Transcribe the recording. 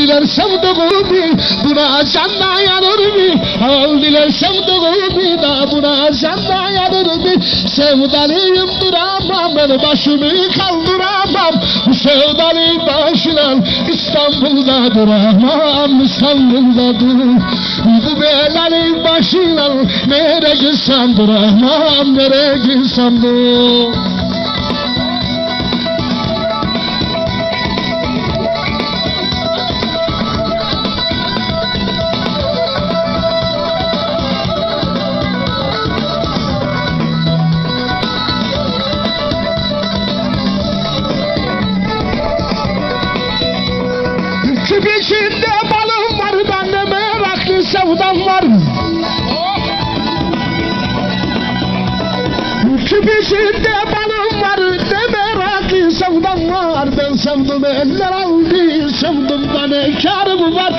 Diler sevduğumu buna can dayanır mı? Al diler sevduğumu da buna can dayanır mı? Sevdalıyım duramam ben başımı kaldıramam Bu sevdalı başla İstanbul'da duramam İstanbul'da dur Bu belalı başla nereye gitsem duramam nereye gitsem dur Küp içinde balım var bende meraklı sevdam var. Küp içinde balım var ne meraklı sevdam var. Ben sevdim eller aldı sevdim bana karım var